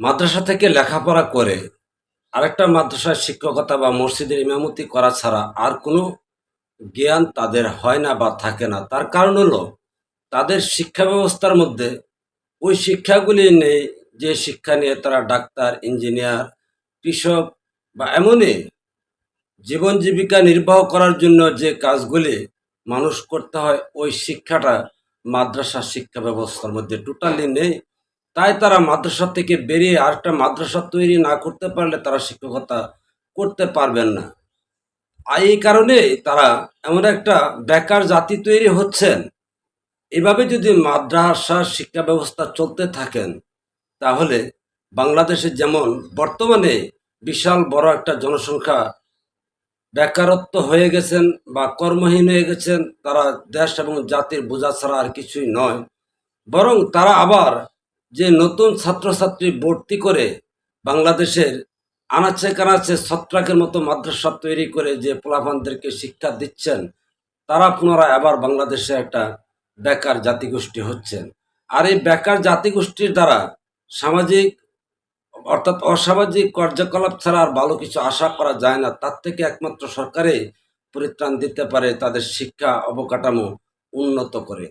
মাদ্রাসা থেকে লেখাপড়া করে আরেকটা মাদ্রাসায় শিক্ষকতা বা মসজিদের ইমামতি করা ছাড়া আর কোনো জ্ঞান তাদের হয় না বা থাকে না। তার কারণ হলো, তাদের শিক্ষা ব্যবস্থার মধ্যে ওই শিক্ষাগুলি নেই যে শিক্ষা নিয়ে তারা ডাক্তার, ইঞ্জিনিয়ার, কৃষক বা এমনই জীবন জীবিকা নির্বাহ করার জন্য যে কাজগুলি মানুষ করতে হয়, ওই শিক্ষাটা মাদ্রাসা শিক্ষা ব্যবস্থার মধ্যে টোটালি নেই। তাই তারা মাদ্রাসা থেকে বেরিয়ে আরেকটা মাদ্রাসা তৈরি না করতে পারলে তারা শিক্ষকতা করতে পারবেন না। আর এই কারণে তারা এমন একটা বেকার জাতি তৈরি হচ্ছেন। এভাবে যদি মাদ্রাসা শিক্ষা ব্যবস্থা চলতে থাকেন, তাহলে বাংলাদেশে যেমন বর্তমানে বিশাল বড় একটা জনসংখ্যা বেকারত্ব হয়ে গেছেন বা কর্মহীন হয়ে গেছেন, তারা দেশ এবং জাতির বোঝা ছাড়া আর কিছুই নয়। বরং তারা আবার যে নতুন ছাত্রছাত্রী ভর্তি করে বাংলাদেশের আনাচে কানাচে ছত্রাকের মতো মাদ্রাসা তৈরি করে যে পোলাপানদেরকে শিক্ষা দিচ্ছেন, তারা পুনরায় আবার বাংলাদেশে একটা বেকার জাতিগোষ্ঠী হচ্ছেন। আর এই বেকার জাতিগোষ্ঠীর দ্বারা সামাজিক অর্থাৎ অসামাজিক কার্যকলাপ ছাড়া আর ভালো কিছু আশা করা যায় না, তার থেকে একমাত্র সরকারে পরিত্রাণ দিতে পারে তাদের শিক্ষা অবকাঠামো উন্নত করে।